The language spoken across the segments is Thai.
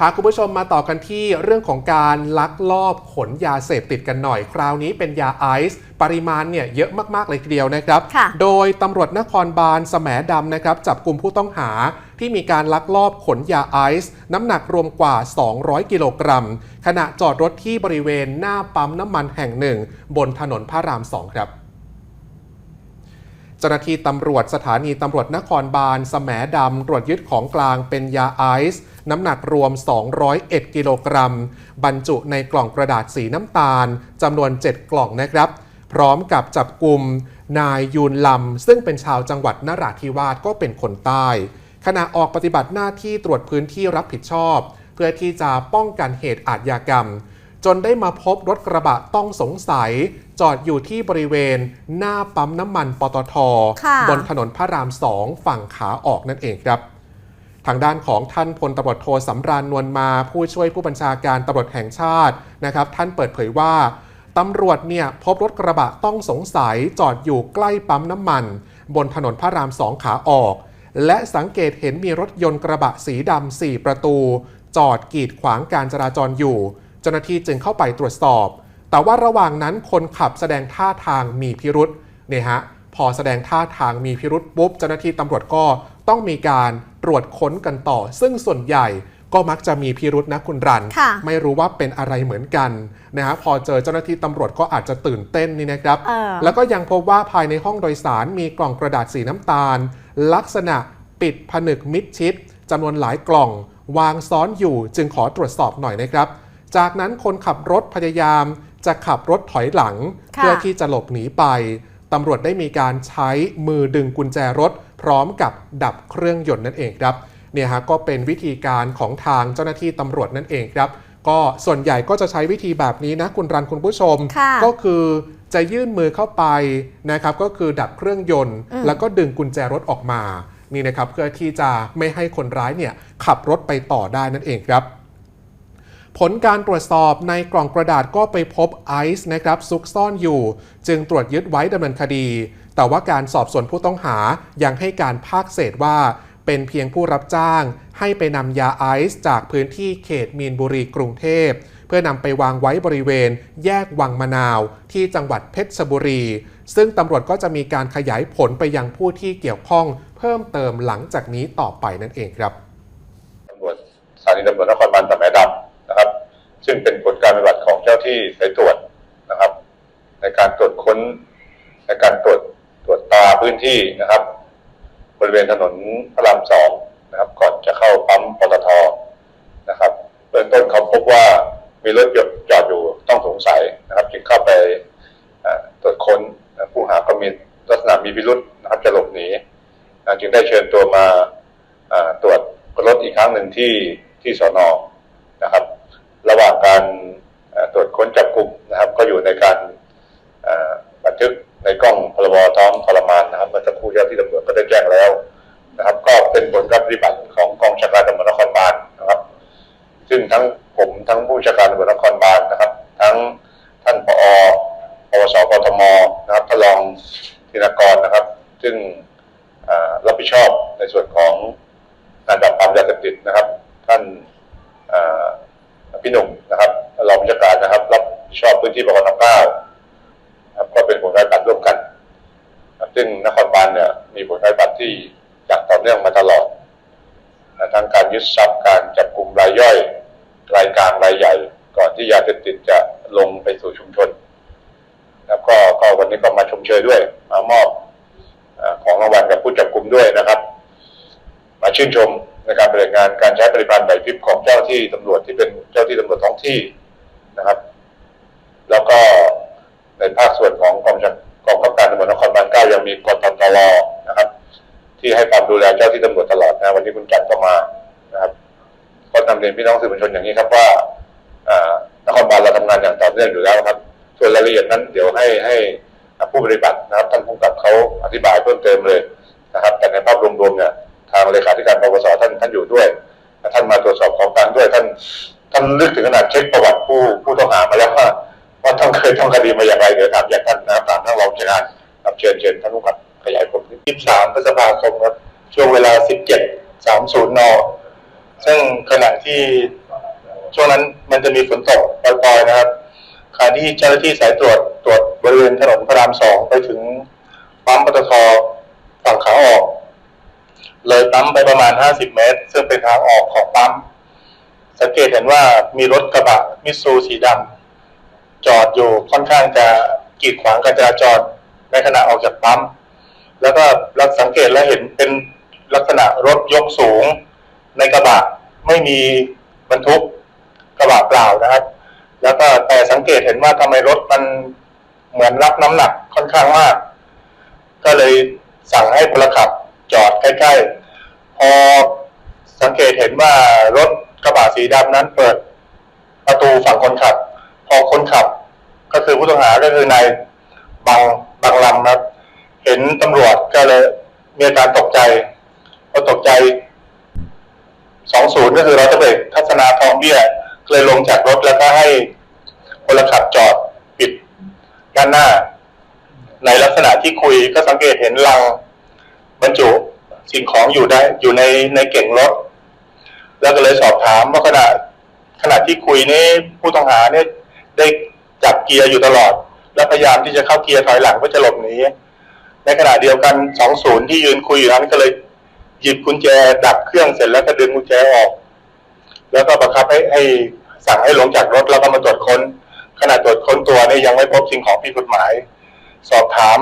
พาคุณผู้ชมมาต่อกันที่เรื่องของการลักลอบขนยาเสพติดกันหน่อย คราวนี้เป็นยาไอซ์ปริมาณเนี่ยเยอะมาก ๆ เลยทีเดียวนะครับค่ะโดยตำรวจนครบาลแสมดำนะครับ จับกลุ่มผู้ต้องหาที่มีการลักลอบขนยาไอซ์น้ำหนักรวมกว่า 200 กิโลกรัม ขณะจอดรถที่บริเวณหน้าปั๊มน้ำมันแห่งหนึ่ง บนถนนพระรามสองครับเจ้าหน้าที่ตำรวจสถานีตำรวจนครบาลแสมดำตรวจยึดของกลางเป็นยาไอซ์ น้ำหนักรวม 201 กิโลกรัม บรรจุในกล่องกระดาษสีน้ำตาลจำนวน 7 กล่องนะครับ พร้อมกับจับกลุ่มนายยูนลำ ซึ่งเป็นชาวจังหวัดนราธิวาสก็เป็นคนใต้ ขณะออกปฏิบัติหน้าที่ตรวจพื้นที่รับผิดชอบ เพื่อที่จะป้องกันเหตุอาทยากรรม จนได้มาพบรถกระบะต้องสงสัย จอดอยู่ที่บริเวณ หน้าปั๊มน้ำมันปตทค่ะบนถนนพระรามสองฝั่งขาออกนั่นเองครับ ทางด้านของท่านพลตำรวจโทสำราญนวลมา ผู้ช่วยผู้บัญชาการตำรวจแห่งชาตินะครับ ท่านเปิดเผยว่าตำรวจเนี่ยพบรถกระบะต้องสงสัยจอดอยู่ใกล้ปั๊มน้ำมัน บนถนนพระรามสองขาออก และสังเกตเห็นมีรถยนต์กระบะสีดำ4ประตู จอดกีดขวางการจราจรอยู่ เจ้าหน้าที่จึงเข้าไปตรวจสอบ แต่ว่าระหว่างนั้นคนขับแสดงท่าทางมีพิรุษเนี่ยฮะพอแสดงท่าทางมีพิรุษปุ๊บเจ้าหน้าที่ตำรวจก็ ต้องมีการตรวจค้นกันต่อ ซึ่งส่วนใหญ่ก็มักจะมีพิรุษนะคุณรันค่ะไม่รู้ว่าเป็นอะไรเหมือนกันนะฮะพอเจอเจ้าหน้าที่ตำรวจก็อาจจะตื่นเต้นนี่นะครับเออแล้วก็ยังพบว่าภายในห้องโดยสารมีกล่องกระดาษสีน้ำตาล ลักษณะปิดผนึกมิดชิดจำนวนหลายกล่อง วางซ้อนอยู่จึงขอตรวจสอบหน่อยนะครับ จากนั้นคนขับรถพยายามจะขับรถถอยหลังค่ะเพื่อที่จะหลบหนีไป ตำรวจได้มีการใช้มือดึงกุญแจรถ พร้อมกับดับเครื่องยนต์นั่นเองครับเนี่ยฮะก็เป็นวิธีการของทางเจ้าหน้าที่ตำรวจนั่นเองครับ ก็ส่วนใหญ่ก็จะใช้วิธีแบบนี้นะคุณรันคุณผู้ชมค่ะก็คือจะยื่นมือเข้าไปนะครับก็คือดับเครื่องยนต์อืมแล้วก็ดึงกุญแจรถออกมานี่นะครับเพื่อที่จะไม่ให้คนร้ายเนี่ยขับรถไปต่อได้นั่นเองครับ ผลการตรวจสอบในกล่องกระดาษก็ไปพบไอซ์นะครับซุกซ่อนอยู่ จึงตรวจยึดไว้ดำเนินคดี แต่ว่าการสอบสวนผู้ต้องหายังให้การภาคเศษว่า เป็นเพียงผู้รับจ้าง ให้ไปนำยาไอซ์จากพื้นที่เขตมีนบุรีกรุงเทพเพื่อนำไปวางไว้บริเวณ แยกวังมะนาว ที่จังหวัดเพชรบุรี ซึ่งตำรวจก็จะมีการขยายผลไปยังผู้ที่เกี่ยวข้อง เพิ่มเติมหลังจากนี้ต่อไปนั่นเองครับตำรวจสถานีตำรวจนครบาลตะแหมดำนะครับ ซึ่งเป็นผลการปฏิบัติของเจ้าที่สายตรวจนะครับ ในการตรวจค้น ในการตรวจตรวจตาพื้นที่นะครับ บริเวณถนนพระรามสองนะครับ ก่อนจะเข้าปั๊มปตทนะครับเบื้องต้นเขาพบว่ามีรถยนต์จอดอยู่ต้องสงสัยนะครับ จึงเข้าไปตรวจค้นผู้หาก็มีลักษณะมีพิรุษนะครับจะหลบหนีจึงได้เชิญตัวมาตรวจรถอีกครั้งหนึ่งที่ที่สอนอนะครับ ระหว่าง การตรวจค้นจับกลุ่มนะครับ ก็อยู่ในการบันทึกในกล้องพรบท้องทรมานนะครับเมื่อสักครู่เจ้าที่ตำรวจก็ได้แจ้งแล้วนะครับ ก็เป็นผลการปฏิบัติของกองชาการตำรวจนครบาลนะครับ ซึ่งทั้งผมทั้งผู้ชาการตำรวจนครบาลนะครับ ทั้งท่านผอปวสกทมนะครับท่านรองธินกรนะครับ ซึ่งรับผิดชอบในส่วนของการดับปรามยาเสพติดนะครับ ท่านอ พี่หนุ่มนะครับรองผู้จัดการนะครับ รับชอบพื้นที่บกนเก้าครับก็เป็นผลการปฏิบัติร่วมกัน ซึ่งนครบาลเนี่ยมีผลการปฏิบัติที่อย่างต่อเนื่องมาตลอดทั้งการยึดทรัพย์การจับกลุ่มรายย่อยรายกลางรายใหญ่ ก่อนที่ยาเสพติดจะลงไปสู่ชุมชน แล้วก็ก็วันนี้ก็มาชมเชยด้วย มามอบของรางวัลกับผู้จับกลุ่มด้วยนะครับ มาชื่นชม ในการปฏิบัติงานการใช้ปริมาณไหวพริบของเจ้าที่ตำรวจที่เป็นเจ้าที่ตำรวจท้องที่นะครับ แล้วก็ในภาคส่วนของกองจักองขับการตำรวจนครบาลเก้ายังมีกตตลนะครับ ที่ให้ความดูแลเจ้าที่ตำรวจตลอดนะวันนี้คุณจันทร์ก็มานะครับก็นำเรียนพี่น้องสื่อมวลชนอย่างนี้ครับว่านครบาลเราทำงานอย่างต่อเนื่องอยู่แล้วครับ ส่วนรายละเอียดนั้นเดี๋ยวให้ให้ผู้ปฏิบัตินะครับท่านผู้กับเขาอธิบายเพิ่มเติมเลยนะครับ แต่ในภาพรวมๆเนี่ย เลขาธิการปปสท่านท่านอยู่ด้วย ท่านมาตรวจสอบของกลางด้วยท่านท่านลึกถึงขนาดเช็คประวัติผู้ผู้ต้องหามาแล้วว่าว่าต้องเคยต้องคดีมาอย่างไรเดี๋ยวถามอยางท่านนะครับถามท่านรองผู้จัดการครับเชิญเชิญท่านผู้กับขยายผลนิดนึง23พฤษภาคมครับช่วงเวลา17.30นซึ่งขณะที่ช่วงนั้นมันจะมีฝนตกปล่อยๆนะครับขณะที่เจ้าหน้าที่สายตรวจตรวจบริเวณถนนพระรามสองไปถึงปั๊มปตทฝั่งขาออก เลยปั๊มไปประมาณ 50 เมตร ซึ่งเป็นทางออกของปั๊ม สังเกตเห็นว่ามีรถกระบะมิซูสีดำจอดอยู่ค่อนข้างจะกีดขวางการจราจรในขณะออกจากปั๊ม แล้วก็รักสังเกตและเห็นเป็นลักษณะรถยกสูง ในกระบะไม่มีบรรทุกกระบะเปล่านะครับ แล้วก็แต่สังเกตเห็นว่าทำไมรถมันเหมือนรับน้ำหนักค่อนข้างมาก ก็เลยสั่งให้พลขับจอดใกล้ ๆ พอสังเกตเห็นว่ารถกระบะสีดำนั้นเปิดประตูฝั่งคนขับ พอคนขับ ก็คือผู้ต้องหาก็คือนายบางบางลำครับ เห็นตำรวจก็เลยมีอาการตกใจพอตกใจสองศูนย์ก็คือรถเบรกทัศนาทองเบี้ยเลยลงจากรถแล้วก็ให้พลขับจอดปิดด้านหน้า ในลักษณะที่คุยก็สังเกตเห็นลังบรรจุ สิ่งของอยู่ได้อยู่ในในเก่งรถ แล้วก็เลยสอบถามว่าขณะขณะที่คุยนี้ผู้ต้องหาเนี่ยได้จับเกียร์อยู่ตลอด และพยายามที่จะเข้าเกียร์ถอยหลังเพื่อจะหลบหนีในขณะเดียวกันสองศูนย์ที่ยืนคุยอยู่นั้นก็เลยหยิบกุญแจดับเครื่องเสร็จแล้วก็ดึงกุญแจออก แล้วก็บังคับให้ให้สั่งให้ลงจากรถแล้วก็มาตรวจค้น ขณะตรวจค้นตัวเนี่ยยังไม่พบสิ่งของผิดกฎหมาย สอบถาม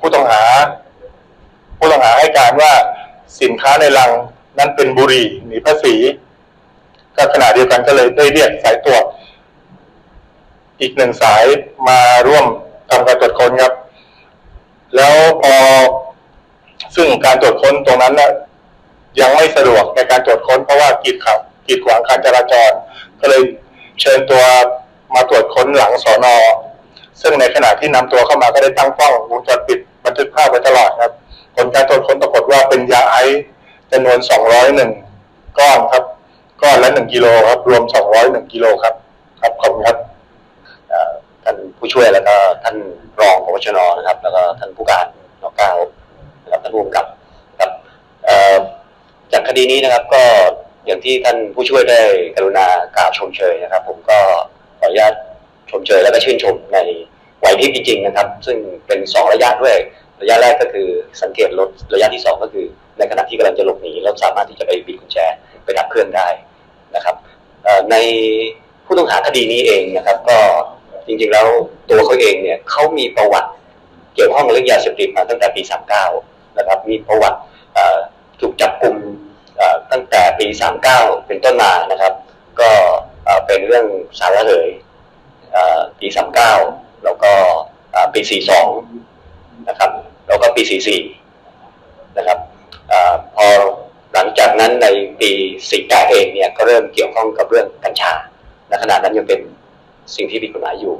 ผู้ต้องหา ผู้ต้องหาให้การว่าสินค้าในลังนั้นเป็นบุหรี่หนีภาษีก็ขณะเดียวกันก็เลยได้เรียกสายตรวจอีกหนึ่งสายมาร่วมทำการตรวจค้นครับ แล้วพอซึ่งการตรวจค้นตรงนั้นนะยังไม่สะดวกในการตรวจค้นเพราะว่ากีดขับกีดขวางการจราจร ก็เลยเชิญตัวมาตรวจค้นหลังสอนอซึ่งในขณะที่นำตัวเข้ามาก็ได้ตั้งกล้องวงจรปิดบันทึกภาพไว้ตลอดครับ ผลการตรวจค้นปรากฏว่าเป็นยาไอซ์จำนวน 201 ก้อนครับ ก้อนละ 1 กิโลครับ รวม 201 กิโลครับ ครับ ขอบคุณครับท่านผู้ช่วยแล้วก็ท่านรองพบชนนะครับ แล้วก็ท่านผู้การนอกเก้านะครับท่านผู้กำกับครับจากคดีนี้นะครับก็อย่างที่ท่านผู้ช่วยได้กรุณากล่าวชมเชยนะครับ ผมก็ขออนุญาตชมเชยแล้วก็ชื่นชมในไหวพริบจริงๆนะครับ ซึ่งเป็นสองระยะด้วย ระยะแรกก็คือสังเกตรถระยะที่สองก็คือ ในขณะที่กำลังจะหลบหนีเราสามารถที่จะไปบิดกุญแจไปดับเครื่องได้นะครับในผู้ต้องหาคดีนี้เองนะครับ ก็จริงๆแล้วตัวเขาเองเนี่ยเขามีประวัติเกี่ยวข้องกับเรื่องยาเสพติดมาตั้งแต่ปี 39 นะครับ มีประวัติถูกจับกลุ่มตั้งแต่ปี 39 เป็นต้นมานะครับ ก็เป็นเรื่องสารระเหยปี 39 แล้วก็ปี 42 นะครับ แล้วก็ปี 44 นะครับอพอหลังจากนั้นในปี48เองเนี่ยก็เริ่มเกี่ยวข้องกับเรื่องกัญชาในขณะนั้นยังเป็นสิ่งที่ผิดกฎหมายอยู่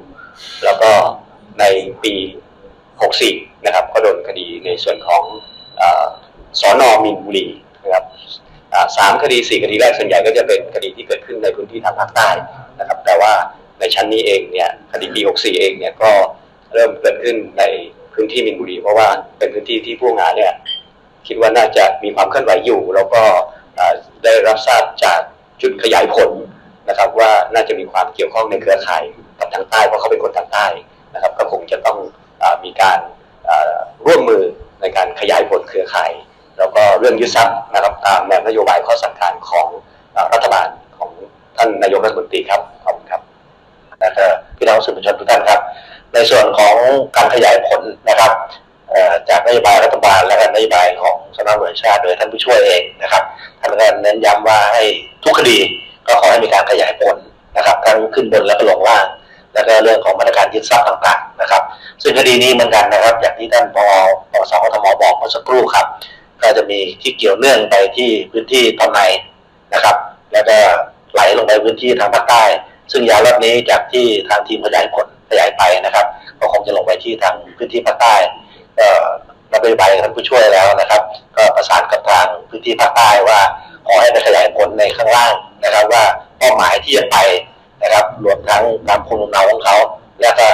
แล้วก็ในปี 64 นะครับ ก็โดนคดีในส่วนของอสอนอมีนบุรีนะครับสามคดีสี่คดีแรกส่วนใหญ่ก็จะเป็นคดีที่เกิดขึ้นในพื้นที่ทางภาคใต้นะครับ แต่ว่าในชั้นนี้เองเนี่ยคดีปี 64 เองเนี่ยก็เริ่มเกิดขึ้นใน พื้นที่มีนบุรี เพราะว่าเป็นพื้นที่ที่ผู้งานเนี่ยคิดว่าน่าจะมีความเคลื่อนไหวอยู่ แล้วก็ได้รับทราบจากจุดขยายผลนะครับว่าน่าจะมีความเกี่ยวข้องในเครือข่ายกับทางใต้เพราะเขาเป็นคนทางใต้นะครับ ก็คงจะต้องอมีการร่วมมือในการขยายผลเครือข่าย แล้วก็เรื่องยึดทรัพย์นะครับตามแนวนโยบายข้อสั่งการของอรัฐบาลของท่านนายกรัฐมนตรีครับขอบคุณครับและก็พี่น้องสื่อมวลชนทุกท่า ในส่วนของการขยายผลนะครับจากนโยบายรัฐบาลและนโยบายของสำนักงานตำรวจแห่งชาติโดยท่านผู้ช่วยเองนะครับท่านก็เน้นย้ำว่าให้ทุกคดีก็ขอให้มีการขยายผลนะครับทั้งขึ้นบนและก็ลงล่าง แล้วก็เรื่องของมาตรการยึดทรัพย์ต่างๆนะครับ ซึ่งคดีนี้เหมือนกันนะครับ อย่างที่ท่านปอปสกทมบอกเมื่อสักครู่ครับ ก็จะมีที่เกี่ยวเนื่องไปที่พื้นที่ตอนในนะครับ แล้วก็ไหลลงไปพื้นที่ทางภาคใต้ ซึ่งยารอบนี้จากที่ทางทีมขยายผล ขยายไปนะครับ ก็คงจะลงไปที่ทางพื้นที่ภาคใต้ก็รับนโยบายท่านผู้ช่วยแล้วนะครับ ก็ประสานกับทางพื้นที่ภาคใต้ว่าขอให้ไปขยายผลในข้างล่างนะครับ ว่าเป้าหมายที่จะไปนะครับรวมทั้งการภูมิลำเนาของเขา และก็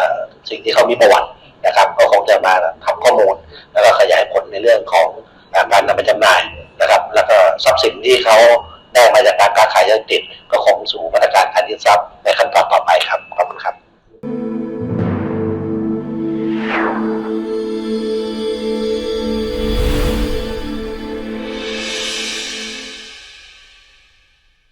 สิ่งที่เขามีประวัตินะครับ ก็คงจะมาทำข้อมูล แล้วก็ขยายผลในเรื่องของการนำไปจำหน่ายนะครับ แล้วก็ทรัพย์สินที่เขาได้มาจากการค้าขายยาติดก็คงสู่มาตรการการยึดทรัพย์ในขั้นตอนต่อไปครับ